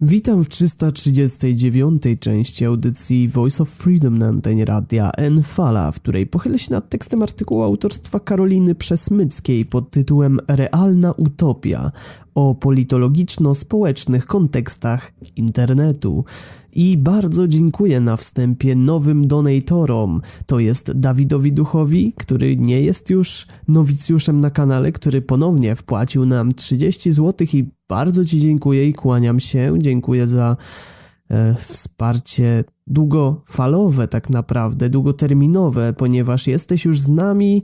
Witam w 339 części audycji Voice of Freedom na antenie radia Enfala, w której pochylę się nad tekstem artykułu autorstwa Karoliny Przesmyckiej pod tytułem Realna utopia o politologiczno-społecznych kontekstach internetu. I bardzo dziękuję na wstępie nowym donatorom. To jest Dawidowi Duchowi, który nie jest już nowicjuszem na kanale, który ponownie wpłacił nam 30 zł i bardzo Ci dziękuję i kłaniam się. Dziękuję za e, wsparcie długofalowe, tak naprawdę, długoterminowe, ponieważ jesteś już z nami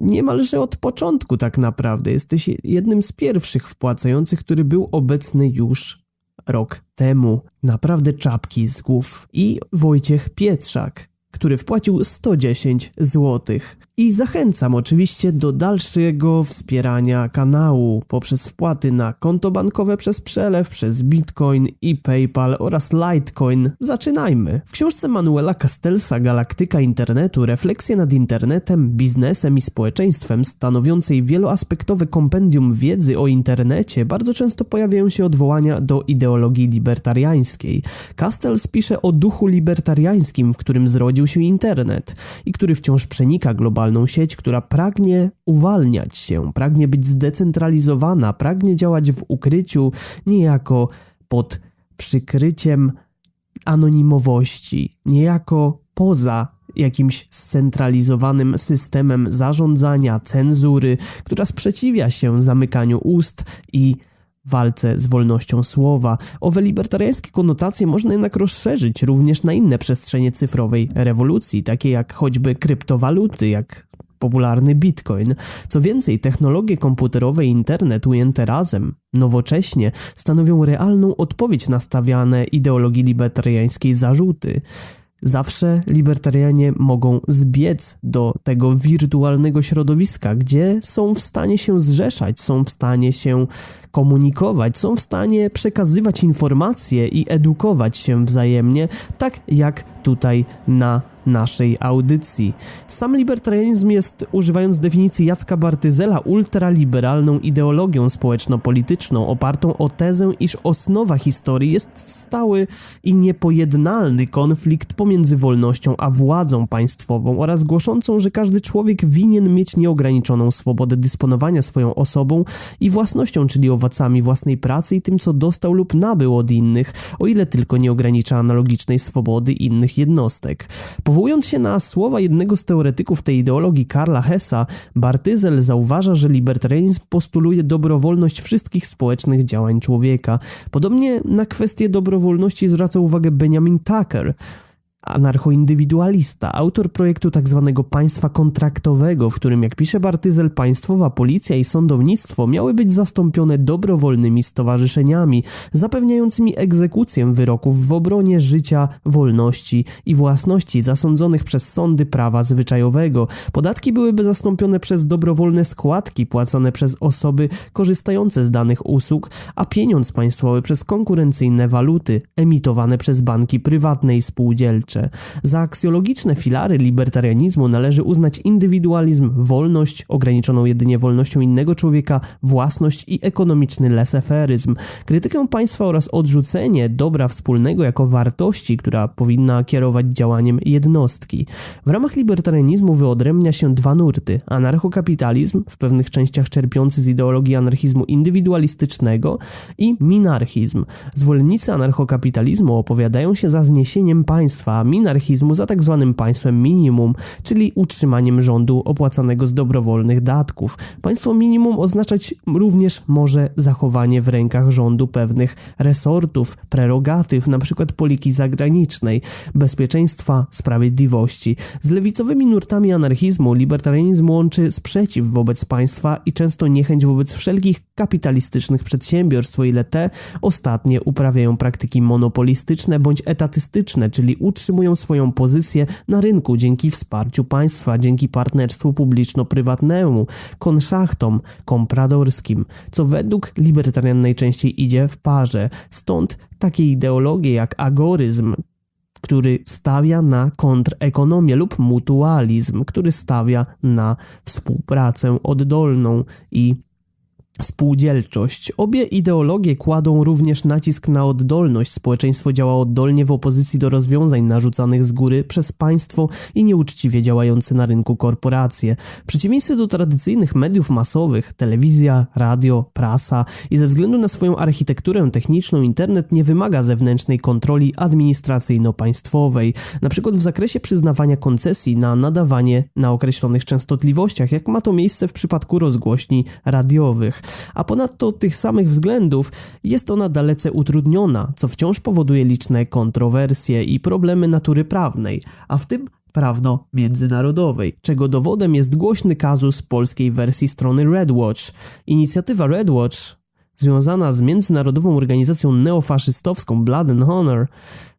niemalże od początku, tak naprawdę. Jesteś jednym z pierwszych wpłacających, który był obecny już rok temu. Naprawdę czapki z głów. I Wojciech Pietrzak, który wpłacił 110 złotych. I zachęcam oczywiście do dalszego wspierania kanału poprzez wpłaty na konto bankowe przez przelew, przez Bitcoin i PayPal oraz Litecoin. Zaczynajmy. W książce Manuela Castellsa Galaktyka Internetu Refleksje nad internetem, biznesem i społeczeństwem stanowiącej wieloaspektowe kompendium wiedzy o internecie bardzo często pojawiają się odwołania do ideologii libertariańskiej. Castells pisze o duchu libertariańskim, w którym zrodził się internet i który wciąż przenika globalnie globalną sieć, która pragnie uwalniać się, pragnie być zdecentralizowana, pragnie działać w ukryciu, niejako pod przykryciem anonimowości, niejako poza jakimś scentralizowanym systemem zarządzania, cenzury, która sprzeciwia się zamykaniu ust i walce z wolnością słowa. Owe libertariańskie konotacje można jednak rozszerzyć również na inne przestrzenie cyfrowej rewolucji, takie jak choćby kryptowaluty, jak popularny bitcoin. Co więcej, technologie komputerowe i internet ujęte razem, nowocześnie, stanowią realną odpowiedź na stawiane ideologii libertariańskiej zarzuty. Zawsze libertarianie mogą zbiec do tego wirtualnego środowiska, gdzie są w stanie się zrzeszać, są w stanie się komunikować, są w stanie przekazywać informacje i edukować się wzajemnie, tak jak tutaj na naszej audycji. Sam libertarianizm jest, używając definicji Jacka Bartyzela, ultraliberalną ideologią społeczno-polityczną opartą o tezę, iż osnowa historii jest stały i niepojednalny konflikt pomiędzy wolnością a władzą państwową oraz głoszącą, że każdy człowiek winien mieć nieograniczoną swobodę dysponowania swoją osobą i własnością, czyli owocami własnej pracy i tym, co dostał lub nabył od innych, o ile tylko nie ogranicza analogicznej swobody innych jednostek. Powołując się na słowa jednego z teoretyków tej ideologii, Karla Hessa, Bartyzel zauważa, że libertarianizm postuluje dobrowolność wszystkich społecznych działań człowieka. Podobnie na kwestię dobrowolności zwraca uwagę Benjamin Tucker anarchoindywidualista, autor projektu tzw. Tak państwa kontraktowego, w którym, jak pisze Bartyzel, państwowa policja i sądownictwo miały być zastąpione dobrowolnymi stowarzyszeniami, zapewniającymi egzekucję wyroków w obronie życia, wolności i własności zasądzonych przez sądy prawa zwyczajowego. Podatki byłyby zastąpione przez dobrowolne składki płacone przez osoby korzystające z danych usług, a pieniądz państwowy przez konkurencyjne waluty emitowane przez banki prywatne i spółdzielcze. Za aksjologiczne filary libertarianizmu należy uznać indywidualizm, wolność, ograniczoną jedynie wolnością innego człowieka, własność i ekonomiczny leseferyzm, krytykę państwa oraz odrzucenie dobra wspólnego jako wartości, która powinna kierować działaniem jednostki. W ramach libertarianizmu wyodrębnia się dwa nurty: anarchokapitalizm, w pewnych częściach czerpiący z ideologii anarchizmu indywidualistycznego, i minarchizm. Zwolennicy anarchokapitalizmu opowiadają się za zniesieniem państwa, minarchizmu za tzw. Tak państwem minimum, czyli utrzymaniem rządu opłacanego z dobrowolnych datków. Państwo minimum oznaczać również może zachowanie w rękach rządu pewnych resortów, prerogatyw, np. polityki zagranicznej, bezpieczeństwa, sprawiedliwości. Z lewicowymi nurtami anarchizmu libertarianizm łączy sprzeciw wobec państwa i często niechęć wobec wszelkich kapitalistycznych przedsiębiorstw, o ile te ostatnie uprawiają praktyki monopolistyczne bądź etatystyczne, czyli utrzymują utrzymują swoją pozycję na rynku dzięki wsparciu państwa, dzięki partnerstwu publiczno-prywatnemu, konszachtom kompradorskim, co według libertarian najczęściej idzie w parze. Stąd takie ideologie jak agoryzm, który stawia na kontrekonomię lub mutualizm, który stawia na współpracę oddolną i spółdzielczość. Obie ideologie kładą również nacisk na oddolność. Społeczeństwo działa oddolnie w opozycji do rozwiązań narzucanych z góry przez państwo i nieuczciwie działające na rynku korporacje. W przeciwieństwie do tradycyjnych mediów masowych, telewizja, radio, prasa i ze względu na swoją architekturę techniczną internet nie wymaga zewnętrznej kontroli administracyjno-państwowej, na przykład w zakresie przyznawania koncesji na nadawanie na określonych częstotliwościach, jak ma to miejsce w przypadku rozgłośni radiowych a ponadto tych samych względów jest ona dalece utrudniona, co wciąż powoduje liczne kontrowersje i problemy natury prawnej, a w tym prawno-międzynarodowej, czego dowodem jest głośny kazus polskiej wersji strony Redwatch. Inicjatywa Redwatch, związana z międzynarodową organizacją neofaszystowską Blood and Honor,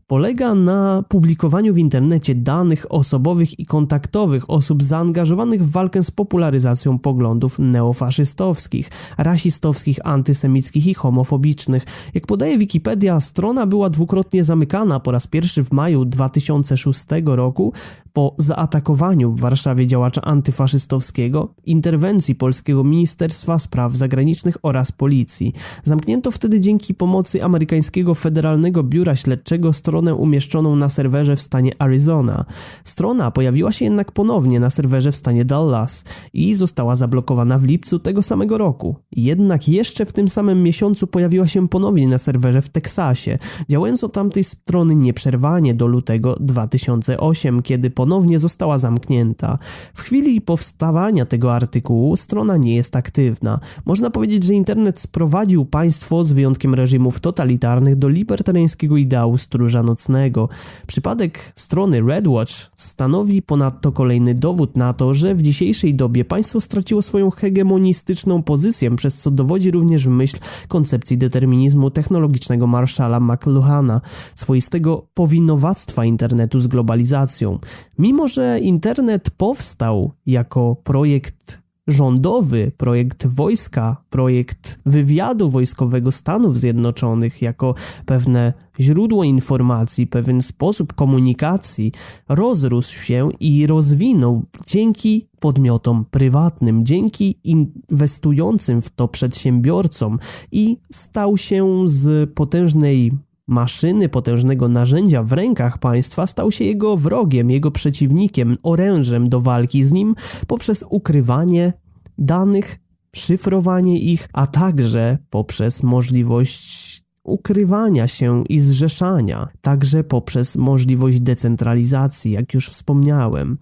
polega na publikowaniu w internecie danych osobowych i kontaktowych osób zaangażowanych w walkę z popularyzacją poglądów neofaszystowskich, rasistowskich, antysemickich i homofobicznych. Jak podaje Wikipedia, strona była dwukrotnie zamykana po raz pierwszy w maju 2006 roku po zaatakowaniu w Warszawie działacza antyfaszystowskiego, interwencji polskiego Ministerstwa Spraw Zagranicznych oraz policji. Zamknięto wtedy dzięki pomocy amerykańskiego Federalnego Biura Śledczego stronę umieszczoną na serwerze w stanie Arizona. Strona pojawiła się jednak ponownie na serwerze w stanie Dallas i została zablokowana w lipcu tego samego roku. Jednak jeszcze w tym samym miesiącu pojawiła się ponownie na serwerze w Teksasie, działając od tamtej strony nieprzerwanie do lutego 2008, kiedy po ponownie została zamknięta. W chwili powstawania tego artykułu strona nie jest aktywna. Można powiedzieć, że internet sprowadził państwo z wyjątkiem reżimów totalitarnych do libertariańskiego ideału stróża nocnego. Przypadek strony Redwatch stanowi ponadto kolejny dowód na to, że w dzisiejszej dobie państwo straciło swoją hegemonistyczną pozycję, przez co dowodzi również w myśl koncepcji determinizmu technologicznego Marshalla McLuhana, swoistego powinowactwa internetu z globalizacją. Mimo, że internet powstał jako projekt rządowy, projekt wojska, projekt wywiadu wojskowego Stanów Zjednoczonych, jako pewne źródło informacji, pewien sposób komunikacji, rozrósł się i rozwinął dzięki podmiotom prywatnym, dzięki inwestującym w to przedsiębiorcom i stał się z potężnej maszyny, potężnego narzędzia w rękach państwa stał się jego wrogiem, jego przeciwnikiem, orężem do walki z nim poprzez ukrywanie danych, szyfrowanie ich, a także poprzez możliwość ukrywania się i zrzeszania, także poprzez możliwość decentralizacji, jak już wspomniałem.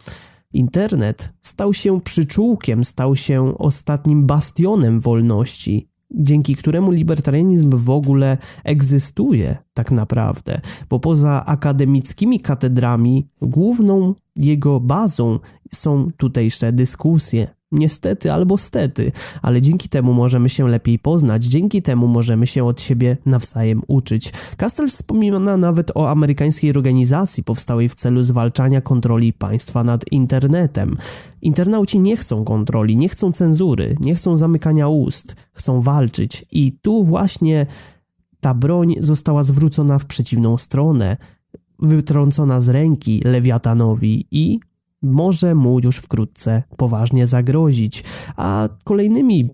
Internet stał się przyczółkiem, stał się ostatnim bastionem wolności, dzięki któremu libertarianizm w ogóle egzystuje tak naprawdę, bo poza akademickimi katedrami główną jego bazą są tutejsze dyskusje, Niestety albo stety, ale dzięki temu możemy się lepiej poznać, dzięki temu możemy się od siebie nawzajem uczyć. Kastel wspomina nawet o amerykańskiej organizacji powstałej w celu zwalczania kontroli państwa nad internetem. Internauci nie chcą kontroli, nie chcą cenzury, nie chcą zamykania ust, chcą walczyć i tu właśnie ta broń została zwrócona w przeciwną stronę, wytrącona z ręki Lewiatanowi i może mu już wkrótce poważnie zagrozić, a kolejnymi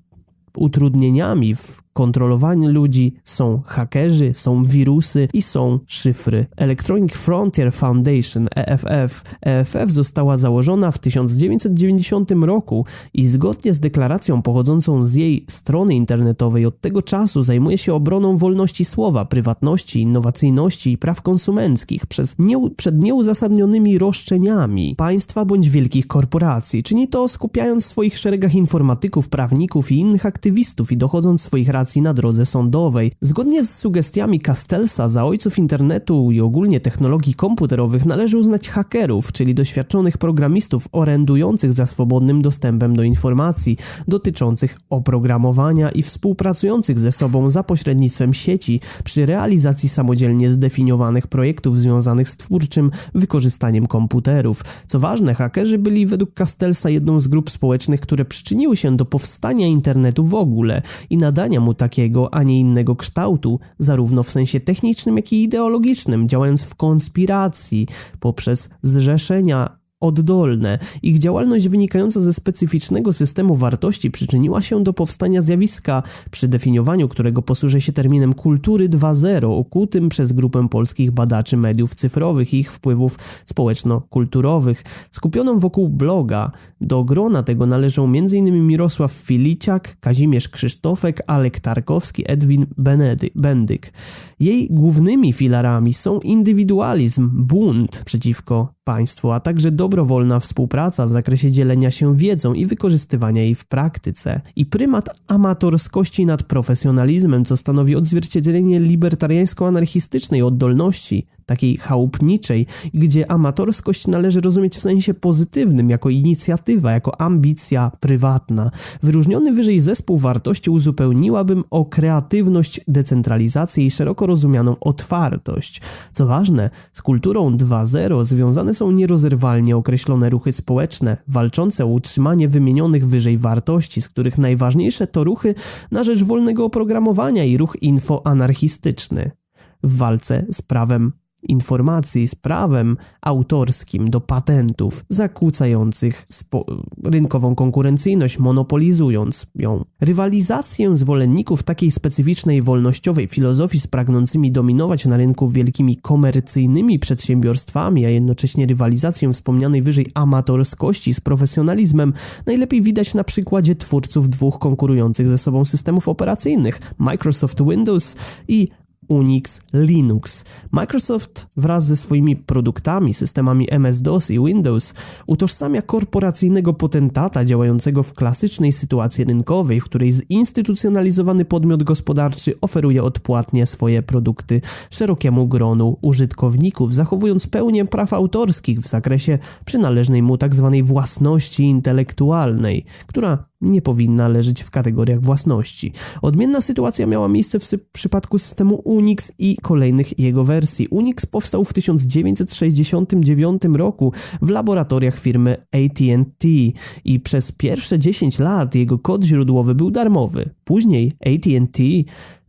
utrudnieniami w kontrolowaniu ludzi są hakerzy, są wirusy i są szyfry. Electronic Frontier Foundation EFF EFF została założona w 1990 roku i zgodnie z deklaracją pochodzącą z jej strony internetowej od tego czasu zajmuje się obroną wolności słowa, prywatności, innowacyjności i praw konsumenckich przez nie, przed nieuzasadnionymi roszczeniami państwa bądź wielkich korporacji. Czyni to skupiając w swoich szeregach informatyków, prawników i innych aktywistów i dochodząc swoich racji na drodze sądowej. Zgodnie z sugestiami Castellsa za ojców internetu i ogólnie technologii komputerowych należy uznać hakerów, czyli doświadczonych programistów orędujących za swobodnym dostępem do informacji dotyczących oprogramowania i współpracujących ze sobą za pośrednictwem sieci przy realizacji samodzielnie zdefiniowanych projektów związanych z twórczym wykorzystaniem komputerów. Co ważne, hakerzy byli według Castellsa jedną z grup społecznych, które przyczyniły się do powstania internetu w ogóle i nadania mu takiego, a nie innego kształtu, zarówno w sensie technicznym, jak i ideologicznym, działając w konspiracji poprzez zrzeszenia oddolne. Ich działalność wynikająca ze specyficznego systemu wartości przyczyniła się do powstania zjawiska, przy definiowaniu którego posłużę się terminem kultury 2.0, ukutym przez grupę polskich badaczy mediów cyfrowych i ich wpływów społeczno-kulturowych, skupioną wokół bloga. Do grona tego należą m.in. Mirosław Filiciak, Kazimierz Krzysztofek, Alek Tarkowski, Edwin Bendyk. Jej głównymi filarami są indywidualizm, bunt przeciwko państwu, a także dobrowolna współpraca w zakresie dzielenia się wiedzą i wykorzystywania jej w praktyce. I prymat amatorskości nad profesjonalizmem, co stanowi odzwierciedlenie libertariańsko-anarchistycznej oddolności, takiej chałupniczej, gdzie amatorskość należy rozumieć w sensie pozytywnym, jako inicjatywa, jako ambicja prywatna. Wyróżniony wyżej zespół wartości uzupełniłabym o kreatywność, decentralizację i szeroko rozumianą otwartość. Co ważne, z kulturą 2.0 związane są nierozerwalnie określone ruchy społeczne, walczące o utrzymanie wymienionych wyżej wartości, z których najważniejsze to ruchy na rzecz wolnego oprogramowania i ruch infoanarchistyczny. W walce z prawem informacji z prawem autorskim do patentów zakłócających rynkową konkurencyjność, monopolizując ją. Rywalizację zwolenników takiej specyficznej wolnościowej filozofii z pragnącymi dominować na rynku wielkimi komercyjnymi przedsiębiorstwami, a jednocześnie rywalizację wspomnianej wyżej amatorskości z profesjonalizmem najlepiej widać na przykładzie twórców dwóch konkurujących ze sobą systemów operacyjnych Microsoft Windows i Unix, Linux. Microsoft wraz ze swoimi produktami, systemami MS-DOS i Windows utożsamia korporacyjnego potentata działającego w klasycznej sytuacji rynkowej, w której zinstytucjonalizowany podmiot gospodarczy oferuje odpłatnie swoje produkty szerokiemu gronu użytkowników, zachowując pełnię praw autorskich w zakresie przynależnej mu tzw. Tak własności intelektualnej, która nie powinna leżeć w kategoriach własności. Odmienna sytuacja miała miejsce w przypadku systemu Unix i kolejnych jego wersji. Unix powstał w 1969 roku w laboratoriach firmy AT&T i przez pierwsze 10 lat jego kod źródłowy był darmowy. Później AT&T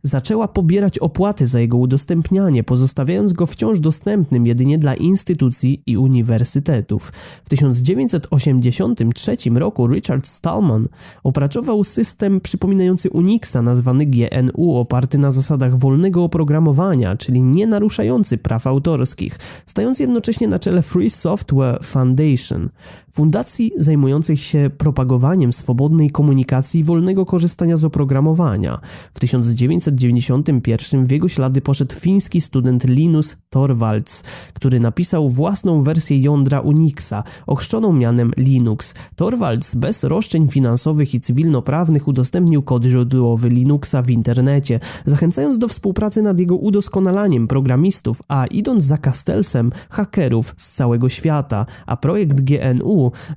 zaczęła pobierać opłaty za jego udostępnianie, pozostawiając go wciąż dostępnym jedynie dla instytucji i uniwersytetów. W 1983 roku Richard Stallman opracował system przypominający Unixa nazwany GNU, oparty na zasadach wolnego oprogramowania, czyli nie naruszający praw autorskich, stając jednocześnie na czele Free Software Foundation, fundacji zajmującej się propagowaniem swobodnej komunikacji i wolnego korzystania z oprogramowania. W 1900 1991 w jego ślady poszedł fiński student Linus Torvalds, który napisał własną wersję jądra Unixa, ochrzczoną mianem Linux. Torvalds bez roszczeń finansowych i cywilnoprawnych udostępnił kod źródłowy Linuxa w internecie, zachęcając do współpracy nad jego udoskonalaniem programistów, a idąc za Castelsem, hakerów z całego świata, a projekt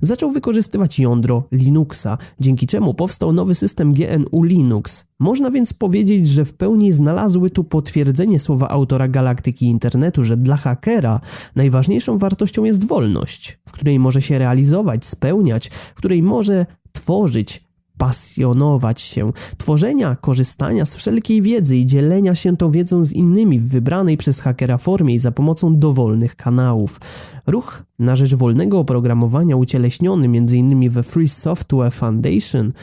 Zaczął wykorzystywać jądro Linuxa, dzięki czemu powstał nowy system GNU Linux. Można więc powiedzieć, że w pełni znalazły tu potwierdzenie słowa autora Galaktyki Internetu, że dla hakera najważniejszą wartością jest wolność, w której może się realizować, spełniać, w której może tworzyć, pasjonować się, tworzenia, korzystania z wszelkiej wiedzy i dzielenia się tą wiedzą z innymi w wybranej przez hakera formie i za pomocą dowolnych kanałów. Ruch na rzecz wolnego oprogramowania ucieleśniony m.in. we Free Software Foundation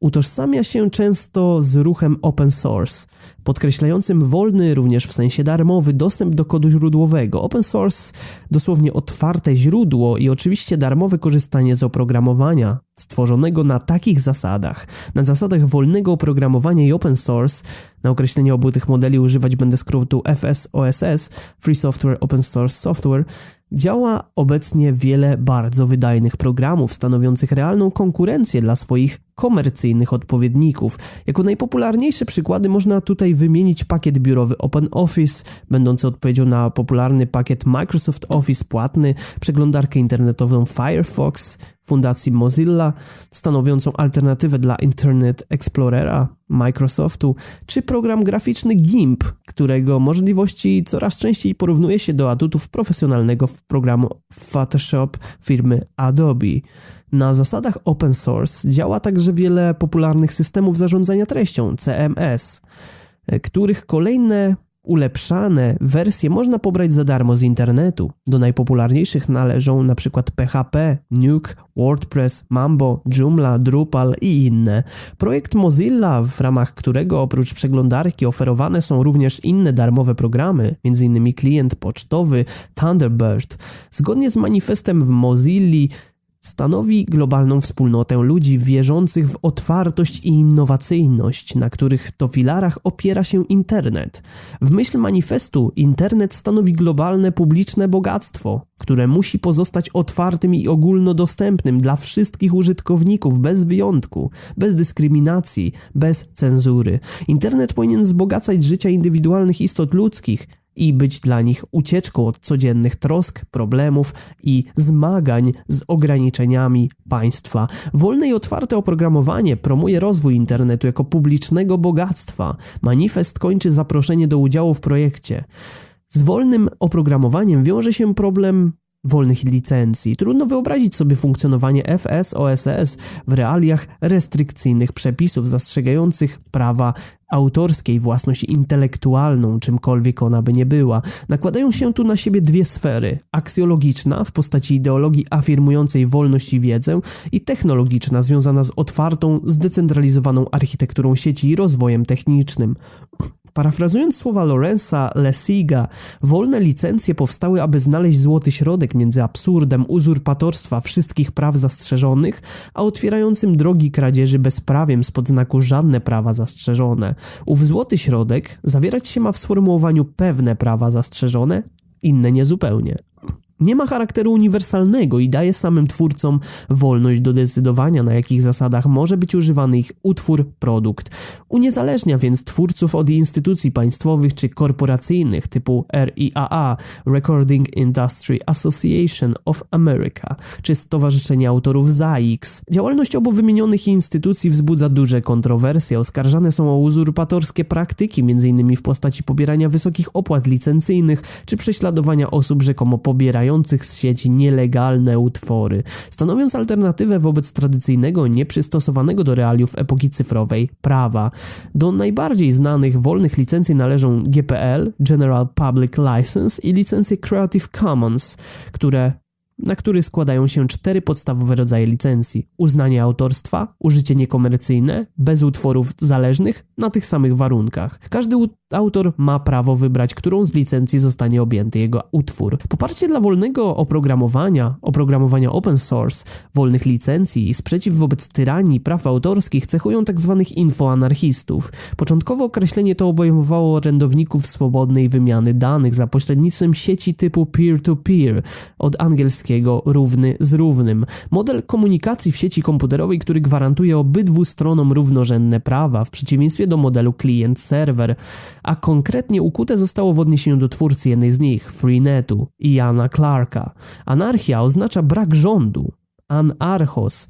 utożsamia się często z ruchem open source, podkreślającym wolny, również w sensie darmowy, dostęp do kodu źródłowego. Open source dosłownie otwarte źródło i oczywiście darmowe korzystanie z oprogramowania stworzonego na takich zasadach, na zasadach wolnego oprogramowania i open source. Na określenie obu tych modeli używać będę skrótu FSOSS, Free Software Open Source Software Działa obecnie wiele bardzo wydajnych programów stanowiących realną konkurencję dla swoich komercyjnych odpowiedników. Jako najpopularniejsze przykłady można tutaj wymienić pakiet biurowy OpenOffice, będący odpowiedzią na popularny pakiet Microsoft Office płatny, przeglądarkę internetową Firefox, Fundacji Mozilla, stanowiącą alternatywę dla Internet Explorera Microsoftu, czy program graficzny GIMP, którego możliwości coraz częściej porównuje się do atutów profesjonalnego programu Photoshop firmy Adobe. Na zasadach open source działa także wiele popularnych systemów zarządzania treścią CMS, których kolejne ulepszane wersje można pobrać za darmo z internetu. Do najpopularniejszych należą np. PHP, Nuke, WordPress, Mambo, Joomla, Drupal i inne. Projekt Mozilla, w ramach którego oprócz przeglądarki oferowane są również inne darmowe programy, m.in. klient pocztowy Thunderbird, zgodnie z manifestem w Mozilli stanowi globalną wspólnotę ludzi wierzących w otwartość i innowacyjność, na których to filarach opiera się internet. W myśl manifestu internet stanowi globalne publiczne bogactwo, które musi pozostać otwartym i ogólnodostępnym dla wszystkich użytkowników bez wyjątku, bez dyskryminacji, bez cenzury. Internet powinien wzbogacać życia indywidualnych istot ludzkich, i być dla nich ucieczką od codziennych trosk, problemów i zmagań z ograniczeniami państwa. Wolne i otwarte oprogramowanie promuje rozwój internetu jako publicznego bogactwa. Manifest kończy zaproszenie do udziału w projekcie. Z wolnym oprogramowaniem wiąże się problem wolnych licencji. Trudno wyobrazić sobie funkcjonowanie FS OSS w realiach restrykcyjnych przepisów zastrzegających prawa autorskiej, własność intelektualną, czymkolwiek ona by nie była. Nakładają się tu na siebie dwie sfery: aksjologiczna w postaci ideologii afirmującej wolność i wiedzę, i technologiczna związana z otwartą, zdecentralizowaną architekturą sieci i rozwojem technicznym. Parafrazując słowa Lorenza Lessiga, wolne licencje powstały, aby znaleźć złoty środek między absurdem uzurpatorstwa wszystkich praw zastrzeżonych, a otwierającym drogi kradzieży bezprawiem spod znaku żadne prawa zastrzeżone. Ów złoty środek zawierać się ma w sformułowaniu pewne prawa zastrzeżone, inne niezupełnie nie ma charakteru uniwersalnego i daje samym twórcom wolność do decydowania, na jakich zasadach może być używany ich utwór, produkt. Uniezależnia więc twórców od instytucji państwowych czy korporacyjnych typu RIAA, Recording Industry Association of America, czy Stowarzyszenie Autorów ZAIX. Działalność obu wymienionych instytucji wzbudza duże kontrowersje, oskarżane są o uzurpatorskie praktyki, m.in. w postaci pobierania wysokich opłat licencyjnych czy prześladowania osób rzekomo pobierających z sieci nielegalne utwory, stanowiąc alternatywę wobec tradycyjnego, nieprzystosowanego do realiów epoki cyfrowej prawa. Do najbardziej znanych wolnych licencji należą GPL, General Public License i licencje Creative Commons, które na który składają się cztery podstawowe rodzaje licencji: uznanie autorstwa, użycie niekomercyjne, bez utworów zależnych na tych samych warunkach. Każdy autor ma prawo wybrać, którą z licencji zostanie objęty jego utwór. Poparcie dla wolnego oprogramowania, oprogramowania open source, wolnych licencji i sprzeciw wobec tyranii praw autorskich cechują tzw. Tak infoanarchistów. Początkowo określenie to obejmowało orędowników swobodnej wymiany danych za pośrednictwem sieci typu peer-to-peer, -peer, od angielskiego równy z równym. Model komunikacji w sieci komputerowej, który gwarantuje obydwu stronom równorzędne prawa, w przeciwieństwie do modelu klient-serwer a konkretnie ukute zostało w odniesieniu do twórcy jednej z nich, Freenetu, Iana Clarka. Anarchia oznacza brak rządu, anarchos,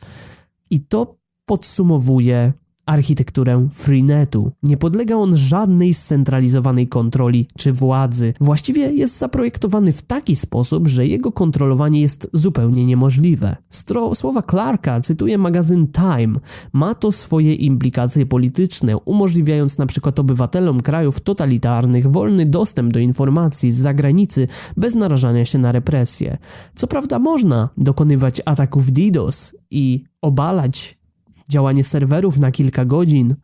i to podsumowuje architekturę Freenetu. Nie podlega on żadnej scentralizowanej kontroli czy władzy. Właściwie jest zaprojektowany w taki sposób, że jego kontrolowanie jest zupełnie niemożliwe. Stro słowa Clarka cytuje magazyn Time. Ma to swoje implikacje polityczne, umożliwiając przykład obywatelom krajów totalitarnych wolny dostęp do informacji z zagranicy bez narażania się na represje. Co prawda można dokonywać ataków DDoS i obalać działanie serwerów na kilka godzin,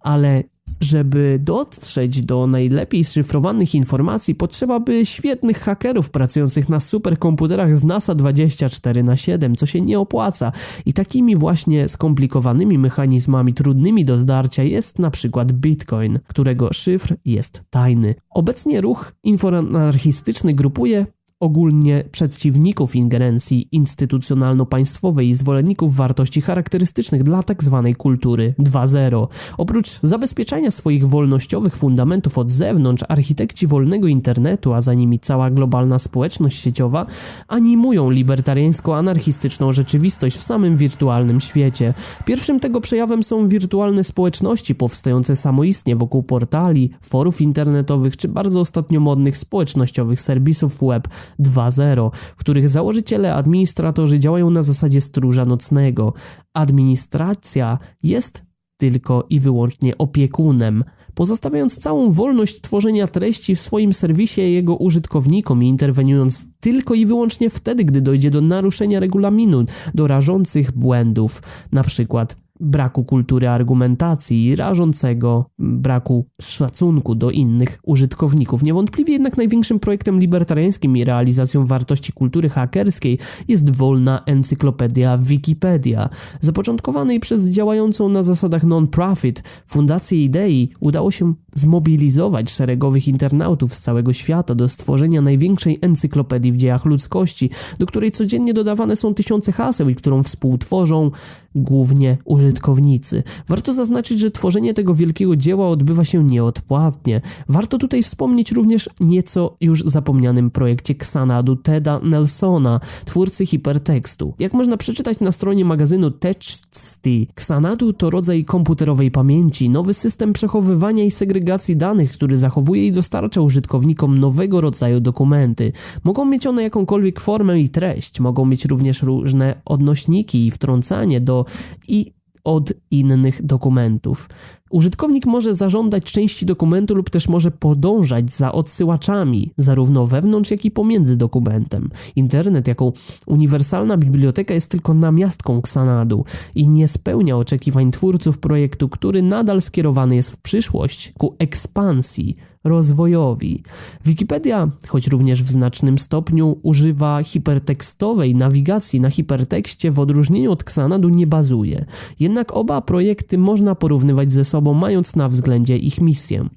ale żeby dotrzeć do najlepiej szyfrowanych informacji, potrzeba by świetnych hakerów pracujących na superkomputerach z NASA 24 na 7, co się nie opłaca. I takimi właśnie skomplikowanymi mechanizmami trudnymi do zdarcia jest na przykład Bitcoin, którego szyfr jest tajny. Obecnie ruch infoanarchistyczny grupuje ogólnie przeciwników ingerencji instytucjonalno-państwowej i zwolenników wartości charakterystycznych dla tzw. Tak kultury 2.0. Oprócz zabezpieczania swoich wolnościowych fundamentów od zewnątrz, architekci wolnego internetu, a za nimi cała globalna społeczność sieciowa, animują libertariańsko-anarchistyczną rzeczywistość w samym wirtualnym świecie. Pierwszym tego przejawem są wirtualne społeczności powstające samoistnie wokół portali, forów internetowych czy bardzo ostatnio modnych społecznościowych serwisów web, 2.0, w których założyciele, administratorzy działają na zasadzie stróża nocnego. Administracja jest tylko i wyłącznie opiekunem pozostawiając całą wolność tworzenia treści w swoim serwisie jego użytkownikom i interweniując tylko i wyłącznie wtedy, gdy dojdzie do naruszenia regulaminu, do rażących błędów, na przykład braku kultury argumentacji, rażącego braku szacunku do innych użytkowników. Niewątpliwie jednak największym projektem libertariańskim i realizacją wartości kultury hakerskiej jest wolna encyklopedia Wikipedia. Zapoczątkowanej przez działającą na zasadach non-profit Fundację Idei udało się zmobilizować szeregowych internautów z całego świata do stworzenia największej encyklopedii w dziejach ludzkości, do której codziennie dodawane są tysiące haseł i którą współtworzą głównie użytkownicy. Warto zaznaczyć, że tworzenie tego wielkiego dzieła odbywa się nieodpłatnie. Warto tutaj wspomnieć również nieco już zapomnianym projekcie Xanadu Teda Nelsona, twórcy hipertekstu. Jak można przeczytać na stronie magazynu Texty, Xanadu to rodzaj komputerowej pamięci, nowy system przechowywania i segregacji danych, który zachowuje i dostarcza użytkownikom nowego rodzaju dokumenty. Mogą mieć one jakąkolwiek formę i treść, mogą mieć również różne odnośniki i wtrącanie do i od innych dokumentów. Użytkownik może zażądać części dokumentu lub też może podążać za odsyłaczami, zarówno wewnątrz, jak i pomiędzy dokumentem. Internet jako uniwersalna biblioteka jest tylko namiastką Xanadu i nie spełnia oczekiwań twórców projektu, który nadal skierowany jest w przyszłość ku ekspansji, rozwojowi. Wikipedia, choć również w znacznym stopniu używa hipertekstowej nawigacji na hipertekście, w odróżnieniu od Xanadu nie bazuje. Jednak oba projekty można porównywać ze sobą, mając na względzie ich misję.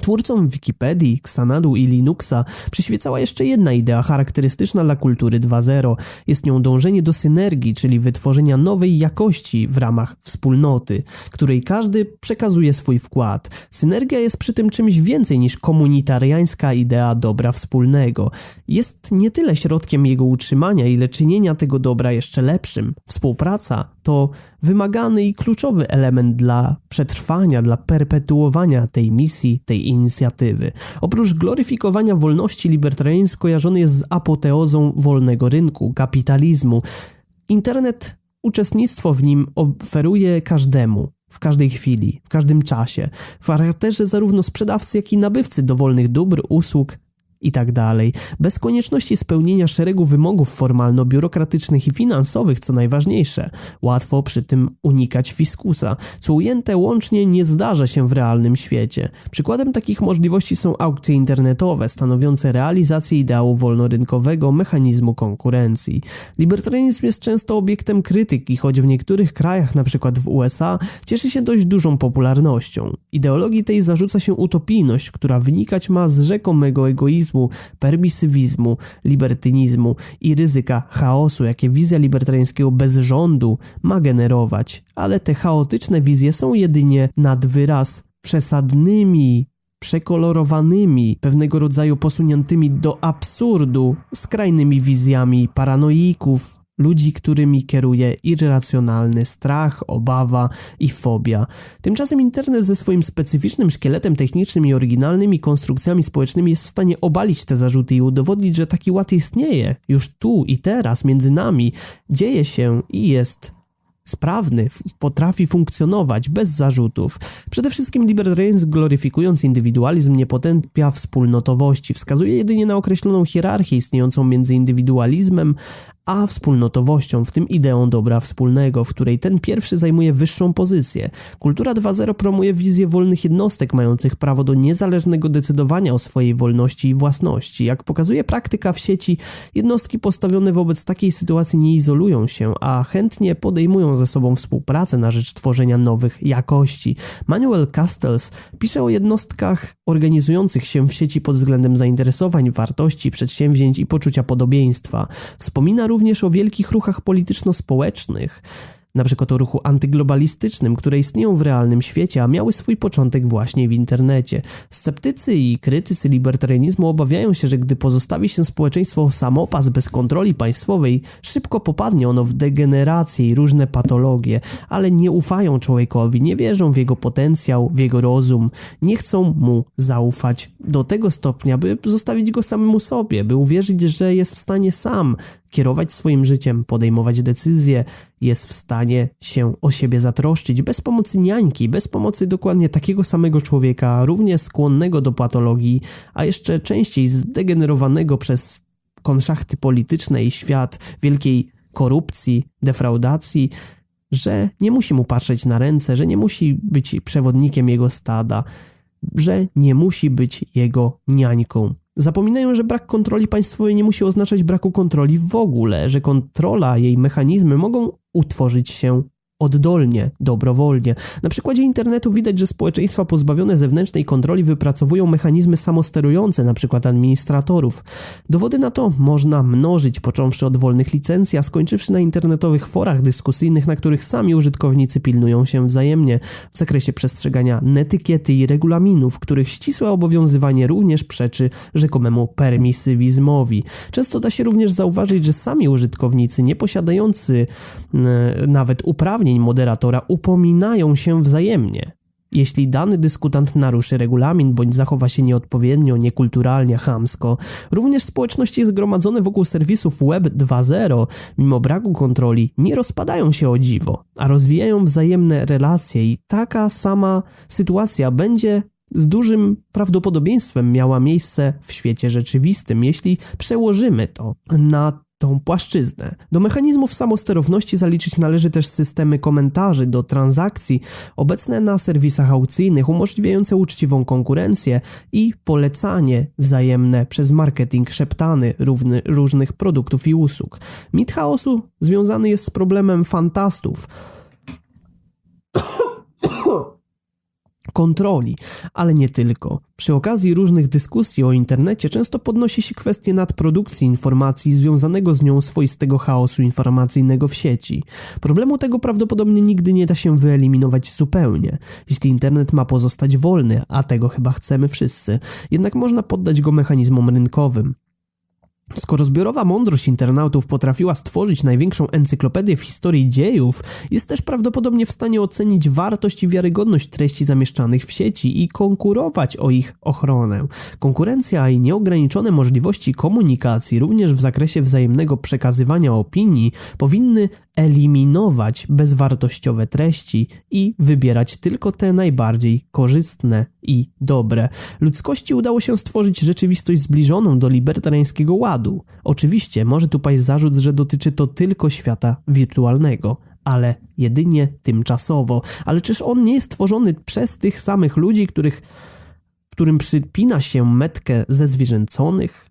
Twórcom Wikipedii, Xanadu i Linuxa przyświecała jeszcze jedna idea charakterystyczna dla kultury 2.0. Jest nią dążenie do synergii, czyli wytworzenia nowej jakości w ramach wspólnoty, której każdy przekazuje swój wkład. Synergia jest przy tym czymś więcej niż komunitariańska idea dobra wspólnego. Jest nie tyle środkiem jego utrzymania, ile czynienia tego dobra jeszcze lepszym. Współpraca to wymagany i kluczowy element dla przetrwania, dla perpetuowania tej misji, tej inicjatywy. Oprócz gloryfikowania wolności, libertarianizm kojarzony jest z apoteozą wolnego rynku, kapitalizmu. Internet, uczestnictwo w nim oferuje każdemu. W każdej chwili, w każdym czasie, w charakterze zarówno sprzedawcy, jak i nabywcy dowolnych dóbr, usług, i tak dalej, bez konieczności spełnienia szeregu wymogów formalno-biurokratycznych i finansowych, co najważniejsze. Łatwo przy tym unikać fiskusa, co ujęte łącznie nie zdarza się w realnym świecie. Przykładem takich możliwości są aukcje internetowe, stanowiące realizację ideału wolnorynkowego mechanizmu konkurencji. Libertarianizm jest często obiektem krytyki, choć w niektórych krajach, np. w USA, cieszy się dość dużą popularnością. Ideologii tej zarzuca się utopijność, która wynikać ma z rzekomego egoizmu, liberalizmu, permisywizmu, libertynizmu i ryzyka chaosu, jakie wizja libertariańskiego bezrządu ma generować. Ale te chaotyczne wizje są jedynie nad wyraz przesadnymi przekolorowanymi, pewnego rodzaju posuniętymi do absurdu, skrajnymi wizjami paranoików, ludzi, którymi kieruje irracjonalny strach, obawa i fobia. Tymczasem internet ze swoim specyficznym szkieletem technicznym i oryginalnymi konstrukcjami społecznymi jest w stanie obalić te zarzuty i udowodnić, że taki ład istnieje już tu i teraz między nami, dzieje się i jest sprawny, potrafi funkcjonować bez zarzutów. Przede wszystkim libertarianizm gloryfikując indywidualizm nie potępia wspólnotowości, wskazuje jedynie na określoną hierarchię istniejącą między indywidualizmem a wspólnotowością, w tym ideą dobra wspólnego, w której ten pierwszy zajmuje wyższą pozycję. Kultura 2.0 promuje wizję wolnych jednostek mających prawo do niezależnego decydowania o swojej wolności i własności. Jak pokazuje praktyka w sieci, jednostki postawione wobec takiej sytuacji nie izolują się, a chętnie podejmują ze sobą współpracę na rzecz tworzenia nowych jakości. Manuel Castells pisze o jednostkach organizujących się w sieci pod względem zainteresowań, wartości, przedsięwzięć i poczucia podobieństwa. Wspomina również o wielkich ruchach polityczno-społecznych, przykład o ruchu antyglobalistycznym, które istnieją w realnym świecie, a miały swój początek właśnie w internecie. Sceptycy i krytycy libertarianizmu obawiają się, że gdy pozostawi się społeczeństwo samopas bez kontroli państwowej, szybko popadnie ono w degenerację i różne patologie, ale nie ufają człowiekowi, nie wierzą w jego potencjał, w jego rozum, nie chcą mu zaufać do tego stopnia, by zostawić go samemu sobie, by uwierzyć, że jest w stanie sam kierować swoim życiem, podejmować decyzje, jest w stanie się o siebie zatroszczyć bez pomocy niańki, bez pomocy dokładnie takiego samego człowieka, równie skłonnego do patologii, a jeszcze częściej zdegenerowanego przez konszachty polityczne i świat wielkiej korupcji, defraudacji, że nie musi mu patrzeć na ręce, że nie musi być przewodnikiem jego stada, że nie musi być jego niańką. Zapominają, że brak kontroli państwowej nie musi oznaczać braku kontroli w ogóle, że kontrola, jej mechanizmy mogą utworzyć się oddolnie, dobrowolnie. Na przykładzie internetu widać, że społeczeństwa pozbawione zewnętrznej kontroli wypracowują mechanizmy samosterujące, przykład administratorów. Dowody na to można mnożyć, począwszy od wolnych licencji, a skończywszy na internetowych forach dyskusyjnych, na których sami użytkownicy pilnują się wzajemnie w zakresie przestrzegania netykiety i regulaminów, których ścisłe obowiązywanie również przeczy rzekomemu permisywizmowi. Często da się również zauważyć, że sami użytkownicy, nie posiadający nawet uprawnień moderatora, upominają się wzajemnie. Jeśli dany dyskutant naruszy regulamin bądź zachowa się nieodpowiednio, niekulturalnie, chamsko, również społeczności zgromadzone wokół serwisów Web 2.0, mimo braku kontroli, nie rozpadają się o dziwo, a rozwijają wzajemne relacje i taka sama sytuacja będzie z dużym prawdopodobieństwem miała miejsce w świecie rzeczywistym, jeśli przełożymy to na tą płaszczyznę. Do mechanizmów samosterowności zaliczyć należy też systemy komentarzy do transakcji obecne na serwisach aukcyjnych, umożliwiające uczciwą konkurencję i polecanie wzajemne przez marketing szeptany równy, różnych produktów i usług. Mit chaosu związany jest z problemem fantastów kontroli, ale nie tylko. Przy okazji różnych dyskusji o internecie często podnosi się kwestię nadprodukcji informacji związanego z nią swoistego chaosu informacyjnego w sieci. Problemu tego prawdopodobnie nigdy nie da się wyeliminować zupełnie, jeśli internet ma pozostać wolny, a tego chyba chcemy wszyscy. Jednak można poddać go mechanizmom rynkowym. Skoro zbiorowa mądrość internautów potrafiła stworzyć największą encyklopedię w historii dziejów, jest też prawdopodobnie w stanie ocenić wartość i wiarygodność treści zamieszczanych w sieci i konkurować o ich ochronę. Konkurencja i nieograniczone możliwości komunikacji, również w zakresie wzajemnego przekazywania opinii, powinny eliminować bezwartościowe treści i wybierać tylko te najbardziej korzystne i dobre. Ludzkości udało się stworzyć rzeczywistość zbliżoną do libertariańskiego ładu. Oczywiście może tu paść zarzut, że dotyczy to tylko świata wirtualnego ale jedynie tymczasowo. Ale czyż on nie jest tworzony przez tych samych ludzi, których, którym przypina się metkę ze zwierzęconych,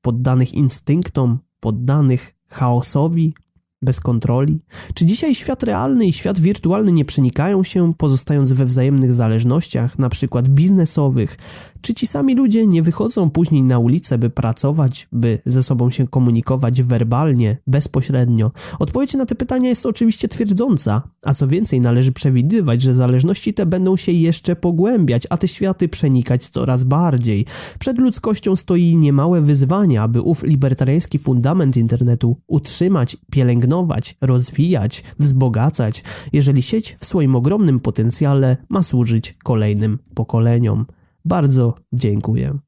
poddanych instynktom, poddanych chaosowi, bez kontroli? Czy dzisiaj świat realny i świat wirtualny nie przenikają się, pozostając we wzajemnych zależnościach, na przykład biznesowych? Czy ci sami ludzie nie wychodzą później na ulicę, by pracować, by ze sobą się komunikować werbalnie, bezpośrednio? Odpowiedź na te pytania jest oczywiście twierdząca, a co więcej, należy przewidywać, że zależności te będą się jeszcze pogłębiać, a te światy przenikać coraz bardziej. Przed ludzkością stoi niemałe wyzwanie, aby ów libertariański fundament internetu utrzymać, pielęgnować, rozwijać, wzbogacać, jeżeli sieć w swoim ogromnym potencjale ma służyć kolejnym pokoleniom. Bardzo dziękuję.